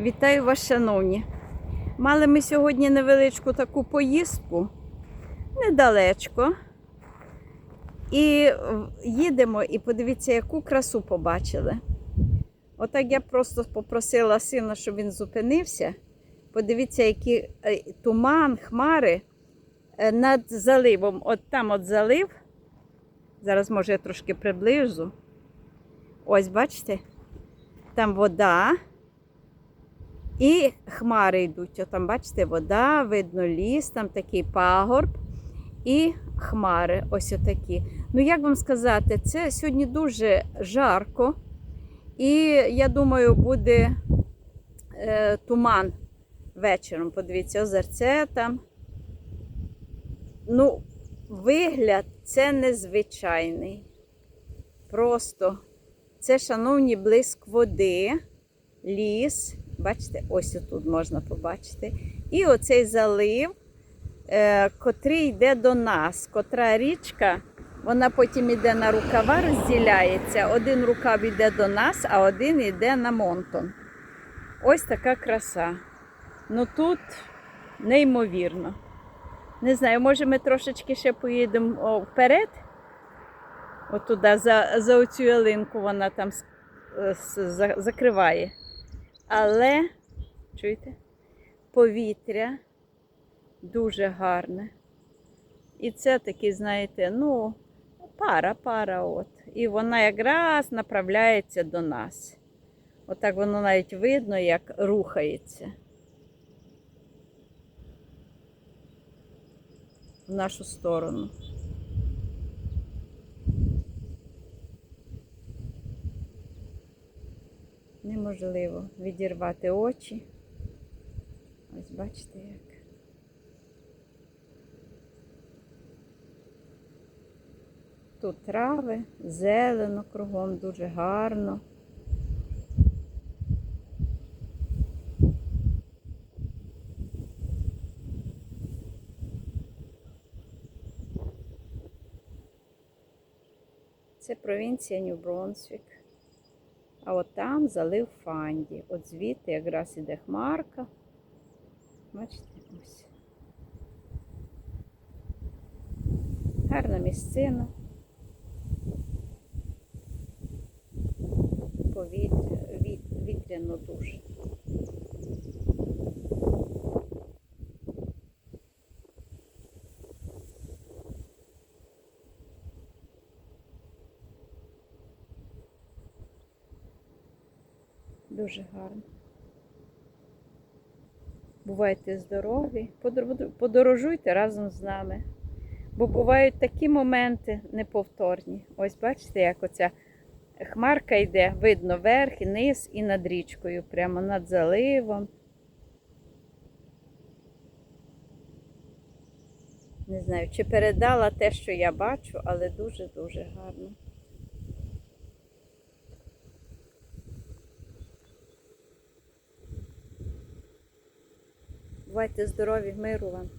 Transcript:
Вітаю вас, шановні. Мали ми сьогодні невеличку таку поїздку недалечко. І їдемо, і подивіться, яку красу побачили. Отак я просто попросила сина, щоб він зупинився. Подивіться, який е, туман, хмари е, над заливом. От там от залив. Зараз, може, я трошки приближу. Ось, бачите? Там вода. І хмари йдуть. От там, бачите, вода, видно ліс, там такий пагорб і хмари. Ось отакі. Ну, як вам сказати, це сьогодні дуже жарко. І я думаю, буде е, туман вечором. Подивіться, озерце там. Ну, вигляд це незвичайний. Просто це, шановні, блиск води, ліс. Бачите, ось тут можна побачити. І оцей залив, е, котрий йде до нас, котра річка, вона потім йде на рукава, розділяється. Один рукав йде до нас, а один йде на Монтон. Ось така краса. Ну тут неймовірно. Не знаю, може ми трошечки ще поїдемо вперед. Отуда за, за оцю ялинку вона там за- закриває. Але, чуєте, повітря дуже гарне. І це такий, знаєте, ну, пара, пара, от. І вона якраз направляється до нас. Отак воно навіть видно, як рухається. В нашу сторону. Неможливо відірвати очі. Ось бачите як. Тут трави, зелено кругом, дуже гарно. Це провінція Нью-Бронсвік. А от там залив Фанді. От звідти якраз іде хмарка. Бачите, ось. Гарна місцина. Повітря, віт, вітряно дуже. Дуже гарно. Бувайте здорові, подорожуйте разом з нами. Бо бувають такі моменти неповторні. Ось бачите, як оця хмарка йде, видно верх і низ і над річкою, прямо над заливом. Не знаю, чи передала те, що я бачу, але дуже-дуже гарно. Бувайте здорові, миру вам.